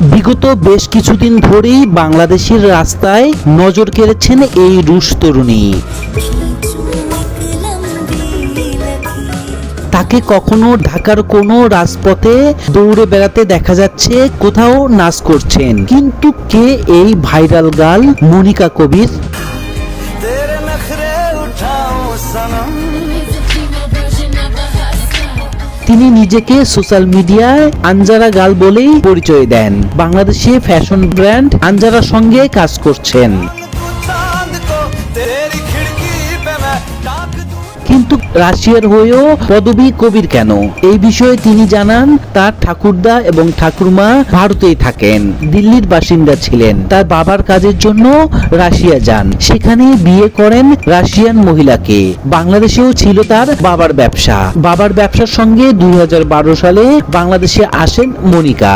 বিগত বেশ কিছুদিন ধরেই বাংলাদেশের রাস্তায় নজর কেড়েছেন এই রুশ তরুণী। তাকে কখনো ঢাকার কোনো রাজপথে দৌড়ে বেড়াতে দেখা যাচ্ছে, কোথাও নাচ করছেন। কিন্তু কে এই ভাইরাল গাল, মনিকা কবির? তিনি নিজেকে সোশ্যাল মিডিয়ায় আঞ্জারা গাল বলেই পরিচয় দেন। বাংলাদেশে ফ্যাশন ব্র্যান্ড আঞ্জারার সঙ্গে কাজ করছেন। কিন্তু রাশিয়ার হয়েও পদবী কবির কেন? এই বিষয়ে তিনি জানান, তার ঠাকুরদা এবং ঠাকুরমা ভারতেই থাকেন, দিল্লির বাসিন্দা ছিলেন। তার বাবার কাজের জন্য রাশিয়া যান। সেখানে বিয়ে করেন রাশিয়ান মহিলাকে। বাংলাদেশেও ছিল তার বাবার ব্যবসা। বাবার ব্যবসার সঙ্গে দুই হাজার বারো সালে বাংলাদেশে আসেন মনিকা।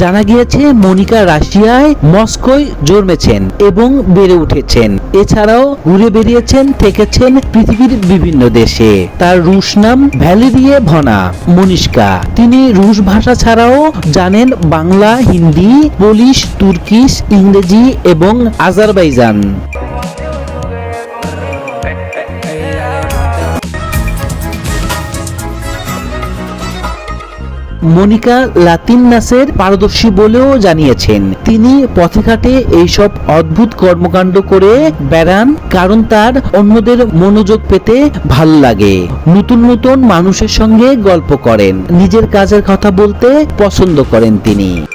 জানা গিয়েছে, মনিকা রাশিয়ায় মস্কোয় জন্মেছেন এবং বেড়ে উঠেছেন। এছাড়াও ঘুরে বেরিয়েছেন থেকেছেন পৃথিবীর বিভিন্ন দেশে। তার রুশ নাম ভ্যালেরিয়ে ভনা, মনিষ্কা। তিনি রুশ ভাষা ছাড়াও জানেন বাংলা, হিন্দি, পোলিশ, তুর্কিশ, ইংরেজি এবং আজারবাইজান। মনিকা লাতিন নাসের পারদর্শী বলেও জানিয়েছেন, তিনি পথেঘাটে এইসব অদ্ভুত কর্মকাণ্ড করে বেড়ান কারণ তার অন্যদের মনোযোগ পেতে ভালো লাগে। নতুন নতুন মানুষের সঙ্গে গল্প করেন, নিজের কাজের কথা বলতে পছন্দ করেন তিনি।